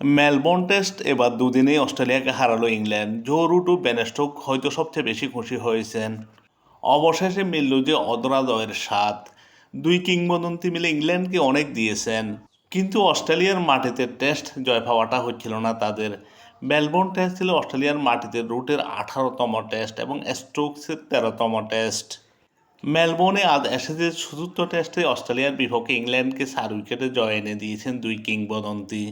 Melbourne test এবার দুদিনেই অস্ট্রেলিয়াকে হারালো ইংল্যান্ড। জো রুট ও বেনেস্টোক হয়তো সবচেয়ে বেশি খুশি হয়েছেন। অবশেষে মিলল যে অদরাদয়ের স্বাদ। দুই কিংবদন্তি মিলে ইংল্যান্ডকে অনেক দিয়েছেন। কিন্তু অস্ট্রেলিয়ার মাটিতে টেস্ট জয় পাওয়াটা হচ্ছিল না তাদের। মেলবোর্ন টেস্ট ছিল অস্ট্রেলিয়ার মাটিতে রুটের আঠারোতম টেস্ট এবং স্টোকসের তেরোতম টেস্ট। মেলবোর্নে আজ এসেছে চতুর্থ টেস্টে অস্ট্রেলিয়ার বিপক্ষে ইংল্যান্ডকে চার উইকেটে জয় এনে দিয়েছেন দুই কিংবদন্তি।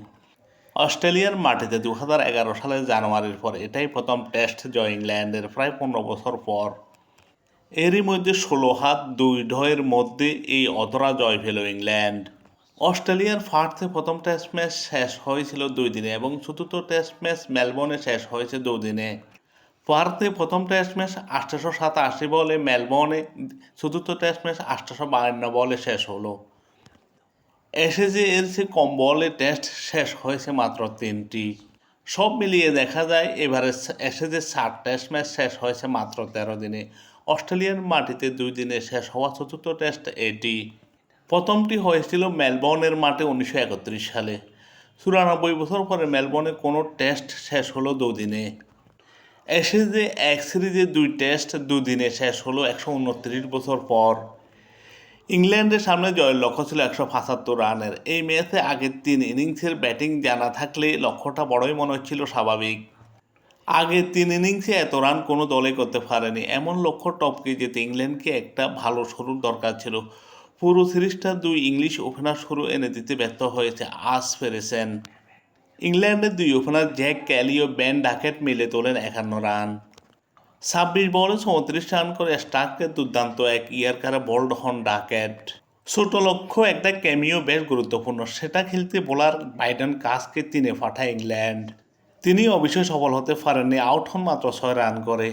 অস্ট্রেলিয়ার মাটিতে দু হাজার এগারো সালের জানুয়ারির পর এটাই প্রথম টেস্ট জয় ইংল্যান্ডের প্রায় পনেরো বছর পর। এরই মধ্যে ষোলো হাত, দুই ঢয়ের মধ্যে এই অধরা জয় পেল ইংল্যান্ড। অস্ট্রেলিয়ার ফার্স্টে প্রথম টেস্ট ম্যাচ শেষ হয়েছিল দুই দিনে এবং চতুর্থ টেস্ট ম্যাচ মেলবোর্নে শেষ হয়েছে দুদিনে পার্থে প্রথম টেস্ট ম্যাচ আটশোশো সাতাশি বলে মেলবোর্নে, চতুর্থ টেস্ট ম্যাচ আটশোশো বায়ান্ন বলে শেষ হলো। চেয়ে কম বলে টেস্ট শেষ হয়েছে মাত্র তিনটি। সব মিলিয়ে দেখা যায় এবারে এসে সাত টেস্ট ম্যাচ শেষ হয়েছে মাত্র তেরো দিনে। অস্ট্রেলিয়ার মাটিতে দুই দিনে শেষ হওয়া চতুর্থ টেস্ট এটি। প্রথমটি হয়েছিল মেলবোর্নের মাঠে উনিশশো একত্রিশ সালে। চুরানব্বই বছর পরে মেলবোর্নে কোনো টেস্ট শেষ হলো দুদিনে। এসে যে এক সিরিজে দুই টেস্ট দুদিনে শেষ হলো একশো উনত্রিশ বছর পর। ইংল্যান্ডের সামনে জয়ের লক্ষ্য ছিল একশো পঁচাত্তর রানের। এই ম্যাচে আগের তিন ইনিংসের ব্যাটিং জানা থাকলে লক্ষ্যটা বড়ই মনে হচ্ছিল স্বাভাবিক। আগের তিন ইনিংসে এত রান কোনো দলে করতে পারেনি। এমন লক্ষ্য টপকে যেতে ইংল্যান্ডকে একটা ভালো শুরুর দরকার ছিল। পুরো সিরিজটা দুই ইংলিশ ওপেনার শুরু এনে দিতে ব্যর্থ হয়েছে আজ ফেরেছেন ইংল্যান্ডের দুই ওপেনার জ্যাক ক্যালি ও বেন ডাকেট মিলে তোলেন একান্ন রান। ছাব্বিশ বলে চৌত্রিশ রান করে স্টার্ককে দুর্দান্ত এক ইয়ার ইয়ারকারে বোল্ড হন ডাকেট ছোট লক্ষ্য, একটা ক্যামিও বেশ গুরুত্বপূর্ণ। সেটা খেলতে বোলার বাইডেন কাজকে তিনে পাঠায় ইংল্যান্ড। তিনি অবশ্যই সফল হতে পারেননি, আউট হন মাত্র ছয় রান করে।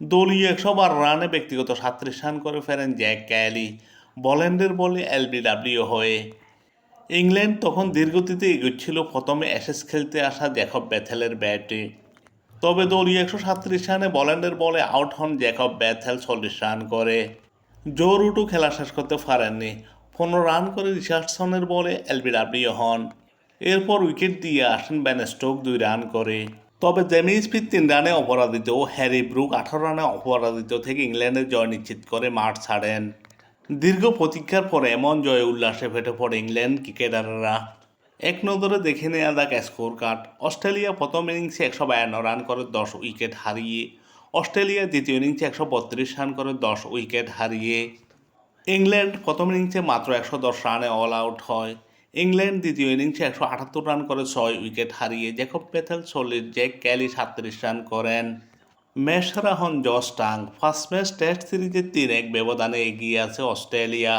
দলীয় একশো বারো রানে ব্যক্তিগত সাতত্রিশ রান করে ফেরেন জ্যাক ক্যালি বল্যান্ডের বলে এলবিডাব্লিউ হয়ে। ইংল্যান্ড তখন দীর্ঘতিতে এগোচ্ছিল, প্রথমে অ্যাশেস খেলতে আসা জ্যাকব ব্যাথেলের ব্যাটে। তবে দলীয় একশো সাতত্রিশ রানে বল্যান্ডের বলে আউট হন জ্যাকব ব্যাথেল চল্লিশ রান করে। জো রুটও খেলা শেষ করতে পারেননি। পনেরো রান করে রিচার্ডসনের বলে এলবিডাব্লিউ হন। এরপর উইকেট দিয়ে আসেন ব্যান স্টোক দুই রান করে। তবে জেমি স্পিড তিন রানে অপরাধিত ও হ্যারি ব্রুক আঠারো রানে অপরাধিত থেকে ইংল্যান্ডের জয় নিশ্চিত করে মাঠ ছাড়েন। দীর্ঘ প্রতীক্ষার পরে এমন জয় উল্লাসে ফেটে পড়ে ইংল্যান্ড ক্রিকেটাররা। এক নজরে দেখে নেওয়া যাক স্কোর কার্ড অস্ট্রেলিয়া প্রথম ইনিংসে একশো বায়ান্ন রান করে, দশ উইকেট হারিয়ে। অস্ট্রেলিয়া দ্বিতীয় ইনিংসে একশো বত্রিশ রান করে, দশ উইকেট হারিয়ে। ইংল্যান্ড প্রথম ইনিংসে মাত্র একশো দশ রানে অল আউট হয়। ইংল্যান্ড দ্বিতীয় ইনিংসে একশো আটাত্তর রান করে, ছয় উইকেট হারিয়ে। জ্যাকব পেথেল চল্লিশ জ্যাক ক্যালি সাতত্রিশ রান করেন। সেরা হন Josh Tongue, first match test সিরিজে তিন এক ব্যবধানে এগিয়ে আছে অস্ট্রেলিয়া।